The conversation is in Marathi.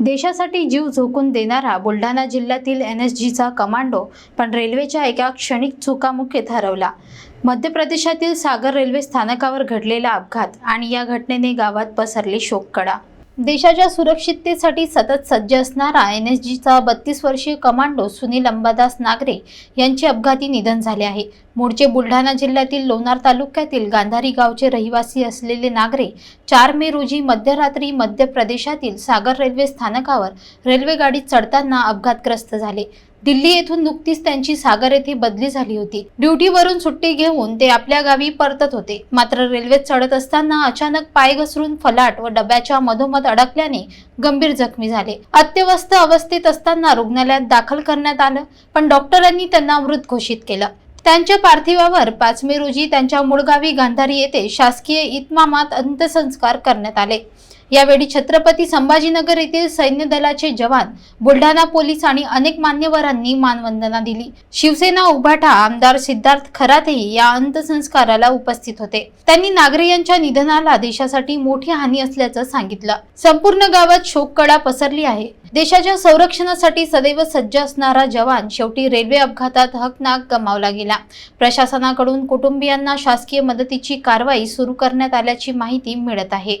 देशासाठी जीव झोकून देणारा बुलढाणा जिल्ह्यातील एन एस जीचा कमांडो पण रेल्वेच्या एका क्षणिक चुकामुकीत हरवला मध्य प्रदेशातील सागर रेल्वे स्थानकावर घडलेला अपघात आणि या घटनेने गावात पसरली शोककडा देशाच्या सुरक्षिततेसाठी सतत सज्ज असणारा एन एस जीचा बत्तीस वर्षीय कमांडो सुनील अंबादास नागरे यांचे अपघाती निधन झाले आहे. मूळचे बुलढाणा जिल्ह्यातील लोणार तालुक्यातील गांधारी गावचे रहिवासी असलेले नागरे चार मे रोजी मध्यरात्री मध्य प्रदेशातील सागर रेल्वे स्थानकावर रेल्वे गाडीत चढताना अपघातग्रस्त झाले. दिल्ली येथून नुकतीच त्यांची सागर येथे बदली झाली होती. ड्युटीवरून सुट्टी घेऊन ते आपल्या गावी परतत होते. मात्र रेल्वेत चढत असताना अचानक पाय घसरून फलाट व डब्याच्या मधोमध अडकल्याने गंभीर जखमी झाले. अत्यवस्थ अवस्थेत असताना रुग्णालयात दाखल करण्यात आलं पण डॉक्टरांनी त्यांना मृत घोषित केलं. त्यांच्या पार्थिवावर पाच मे रोजी त्यांच्या मूळगावी गांधारी येथे शासकीय इतमामात अंत्यसंस्कार करण्यात आले. यावेळी छत्रपती संभाजीनगर येथील सैन्य दलाचे जवान बुलढाणा पोलीस आणि अनेक मान्यवरांनी मानवंदना दिली. शिवसेना उभाठा आमदार सिद्धार्थ खरातेही या अंत्यसंस्काराला उपस्थित होते. त्यांनी नागरे यांच्या निधनाला देशासाठी मोठी हानी असल्याचं सांगितलं. संपूर्ण गावात शोककळा पसरली आहे. देशाच्या संरक्षणासाठी सदैव सज्ज असणारा जवान शेवटी रेल्वे अपघातात हकनाक गमावला गेला. प्रशासनाकडून कुटुंबियांना शासकीय मदतीची कारवाई सुरू करण्यात आल्याची माहिती मिळत आहे.